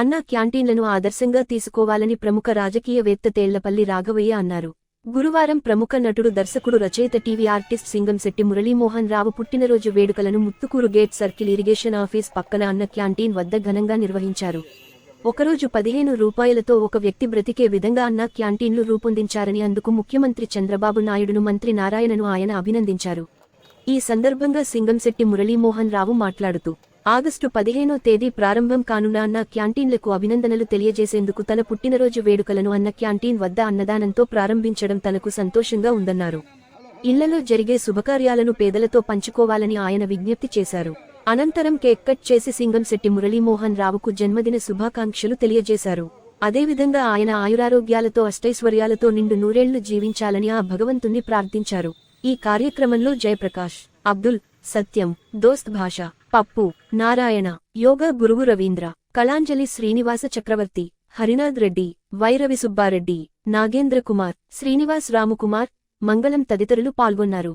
అన్న క్యాంటీన్లను ఆదర్శంగా తీసుకోవాలని ప్రముఖ రాజకీయవేత్త తేళ్ళపల్లి రాఘవయ్య అన్నారు. గురువారం ప్రముఖ నటుడు దర్శకుడు రచయిత టీవీ ఆర్టిస్ట్ సింగంశెట్టి మురళీమోహన్ రావు పుట్టినరోజు వేడుకలను Muthukur gate circle irrigation office పక్కన అన్న క్యాంటీన్ వద్ద ఘనంగా నిర్వహించారు. ఒకరోజు పదిహేను రూపాయలతో ఒక వ్యక్తి బ్రతికే విధంగా అన్న క్యాంటీన్లు రూపొందించారని అందుకు ముఖ్యమంత్రి చంద్రబాబు నాయుడును మంత్రి నారాయణను ఆయన అభినందించారు. ఈ సందర్భంగా సింగంశెట్టి మురళీమోహన్ రావు మాట్లాడుతూ ఆగస్టు పదిహేనో తేదీ ప్రారంభం కానున్న అన్న క్యాంటీన్లకు అభినందనలు తెలియజేసేందుకు తన పుట్టినరోజు వేడుకలను అన్న క్యాంటీన్ వద్ద అన్నదానంతో ప్రారంభించడం తనకు సంతోషంగా ఉందన్నారు. ఇళ్ళలో జరిగే శుభకార్యాలను పేదలతో పంచుకోవాలని ఆయన విజ్ఞప్తి చేశారు. అనంతరం కేక్ కట్ చేసి సింగంశెట్టి మురళీమోహన్ రావుకు జన్మదిన శుభాకాంక్షలు తెలియజేశారు. అదేవిధంగా ఆయన ఆయురారోగ్యాలతో అష్టైశ్వర్యాలతో నిండు నూరేళ్ళు జీవించాలని ఆ భగవంతుణ్ణి ప్రార్థించారు. ఈ కార్యక్రమంలో జయప్రకాష్ అబ్దుల్ సత్యం దోస్త్ భాష పప్పు నారాయణ యోగ గురువు రవీంద్ర కళాంజలి శ్రీనివాస చక్రవర్తి హరినాథ్ రెడ్డి వైరవి సుబ్బారెడ్డి నాగేంద్ర కుమార్ శ్రీనివాస్ రాముకుమార్ మంగళం తదితరులు పాల్గొన్నారు.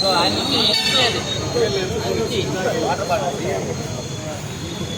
సో ఆయన నుంచి ఏం లేదు వాటర్ బాటిల్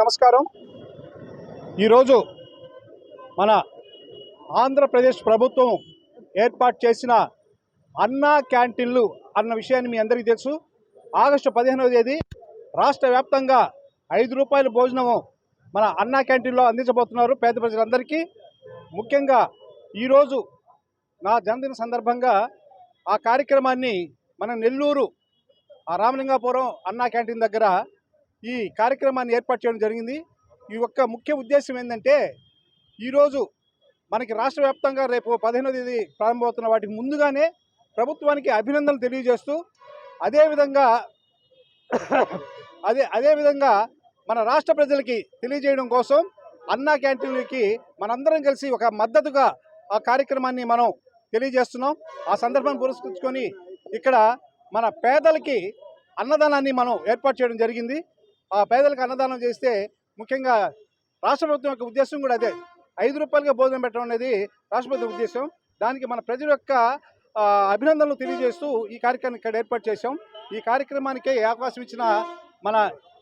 నమస్కారం. ఈరోజు మన ఆంధ్రప్రదేశ్ ప్రభుత్వం ఏర్పాటు చేసిన అన్నా క్యాంటీన్లు అన్న విషయాన్ని మీ అందరికీ తెలుసు. ఆగస్టు పదిహేనవ తేదీ రాష్ట్ర వ్యాప్తంగా ఐదు రూపాయల భోజనము మన అన్నా క్యాంటీన్లో అందించబోతున్నారు పేద ప్రజలందరికీ. ముఖ్యంగా ఈరోజు నా జన్మదిన సందర్భంగా ఆ కార్యక్రమాన్ని మన నెల్లూరు ఆ రామలింగాపురం అన్నా క్యాంటీన్ దగ్గర ఈ కార్యక్రమాన్ని ఏర్పాటు చేయడం జరిగింది. ఈ యొక్క ముఖ్య ఉద్దేశం ఏంటంటే ఈరోజు మనకి రాష్ట్ర వ్యాప్తంగా రేపు పదిహేనో తేదీ ప్రారంభమవుతున్న వాటికి ముందుగానే ప్రభుత్వానికి అభినందనలు తెలియజేస్తూ అదేవిధంగా అదే అదేవిధంగా మన రాష్ట్ర ప్రజలకి తెలియజేయడం కోసం అన్నా క్యాంటీన్లకి మనందరం కలిసి ఒక మద్దతుగా ఆ కార్యక్రమాన్ని మనం తెలియజేస్తున్నాం. ఆ సందర్భాన్ని పురస్కరించుకొని ఇక్కడ మన పేదలకి అన్నదానాన్ని మనం ఏర్పాటు చేయడం జరిగింది. ఆ పేదలకు అన్నదానం చేస్తే ముఖ్యంగా రాష్ట్ర ప్రభుత్వం యొక్క ఉద్దేశం కూడా అదే. ఐదు రూపాయలుగా భోజనం పెట్టడం అనేది రాష్ట్ర ప్రభుత్వం ఉద్దేశం. దానికి మన ప్రజల యొక్క అభినందనలు తెలియజేస్తూ ఈ కార్యక్రమాన్ని ఇక్కడ ఏర్పాటు చేశాం. ఈ కార్యక్రమానికి అవకాశం ఇచ్చిన మన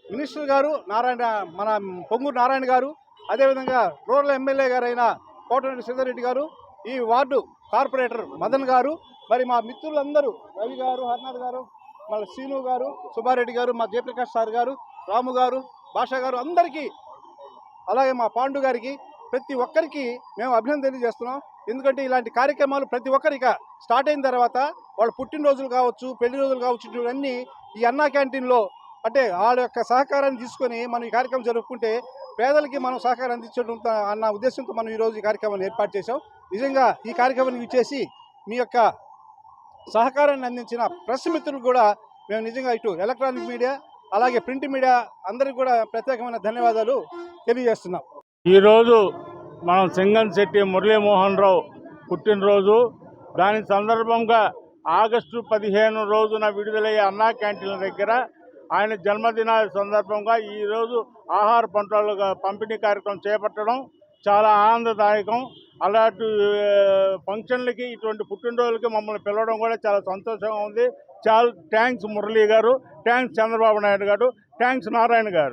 మినిస్టర్ గారు నారాయణ మన పొంగూరు నారాయణ గారు అదేవిధంగా రూరల్ ఎమ్మెల్యే గారైన కోటరెడ్డి శ్రీధర్రెడ్డి గారు ఈ వార్డు కార్పొరేటర్ మదన్ గారు మరి మా మిత్రులందరూ రవి గారు హర్నాథ్ గారు మళ్ళీ శీను గారు సుబ్బారెడ్డి గారు మా జయప్రకాష్ సార్ గారు రాము గారు భాషా గారు అందరికీ అలాగే మా పాండు గారికి ప్రతి ఒక్కరికి మేము అభినందన తెలియజేస్తున్నాం. ఎందుకంటే ఇలాంటి కార్యక్రమాలు ప్రతి ఒక్కరిక స్టార్ట్ అయిన తర్వాత వాళ్ళ పుట్టినరోజులు కావచ్చు పెళ్ళి రోజులు కావచ్చు ఇవన్నీ ఈ అన్నా క్యాంటీన్లో అంటే వాళ్ళ యొక్క సహకారాన్ని తీసుకొని మనం ఈ కార్యక్రమం జరుపుకుంటే పేదలకి మనం సహకారం అందించడం అన్న ఉద్దేశంతో మనం ఈరోజు ఈ కార్యక్రమాన్ని ఏర్పాటు చేసాం నిజంగా ఈ కార్యక్రమాన్ని ఇచ్చేసి మీ యొక్క సహకారాన్ని అందించిన ప్రెస్ మిత్రులు కూడా మేము నిజంగా ఇటు ఎలక్ట్రానిక్ మీడియా అలాగే ప్రింట్ మీడియా అందరికీ కూడా ప్రత్యేకమైన ధన్యవాదాలు తెలియజేస్తున్నాం. ఈరోజు మనం సింగన్ శెట్టి మురళీమోహన్ రావు పుట్టినరోజు దాని సందర్భంగా ఆగస్టు పదిహేను రోజున విడుదలయ్యే అన్నా క్యాంటీన్ల దగ్గర ఆయన జన్మదిన సందర్భంగా ఈరోజు ఆహార పంటలు పంపిణీ కార్యక్రమం చేపట్టడం చాలా ఆనందదాయకం. అలాంటి ఫంక్షన్లకి ఇటువంటి పుట్టినరోజులకి మమ్మల్ని పిలవడం కూడా చాలా సంతోషంగా ఉంది. చాలా థ్యాంక్స్ మురళీ గారు థ్యాంక్స్ చంద్రబాబు నాయుడు గారు థ్యాంక్స్ నారాయణ గారు.